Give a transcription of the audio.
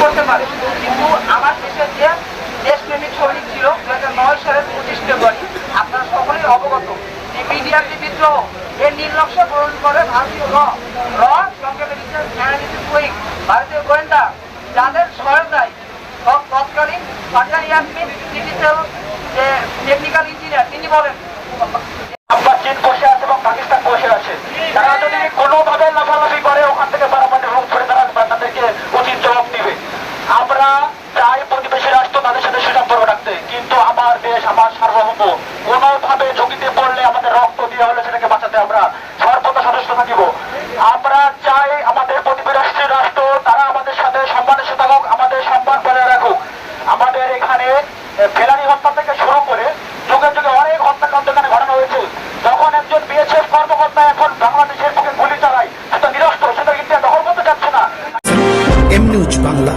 করতে পারে। কিন্তু আমার দেশের যে দেশপ্রেমিক সৈনিক ছিল, দু হাজার নয় সালের পঁচিশ ফেব্রুয়ারি, আপনারা সকলেই অবগত যে মিডিয়ার যে বিদ্রোহ, এর নীলনকশা গ্রহণ করে ভারতীয় র র সঙ্গে ভারতীয় গোয়েন্দা, যাদের সহায়তায় তৎ- তৎকালীন ডিজিটাল যে টেকনিক্যাল ইঞ্জিনিয়ার তিনি বলেন আমরা চাই প্রতিবেশী রাষ্ট্র তাদের সাথে সুসম্পর্ক রাখতে। কিন্তু আমার দেশ, আমার সার্বভৌম, কোনোভাবে ঝুঁকিতে পড়লে আমাদের রক্ত দিয়ে হলে সেটাকে বাঁচাতে আমরা সর্বদা সদস্য থাকিব। আমরা চাই আমাদের প্রতিবেশী রাষ্ট্র, তারা আমাদের সাথে সম্মানের সাথে থাকুক, আমাদের সম্মান বজায় রাখুক। আমাদের এখানে ফেলানি হত্যা থেকে শুরু করে যুগে যুগে অনেক হত্যাকাণ্ড এখানে ঘটানো হয়েছে। যখন একজন বিএসএফ কর্মকর্তা এখন বাংলাদেশের পক্ষে গুলি চালায়, সেটা নিরস্ত সেটা কিন্তু দখল করতে চাচ্ছে না। M news Bangla.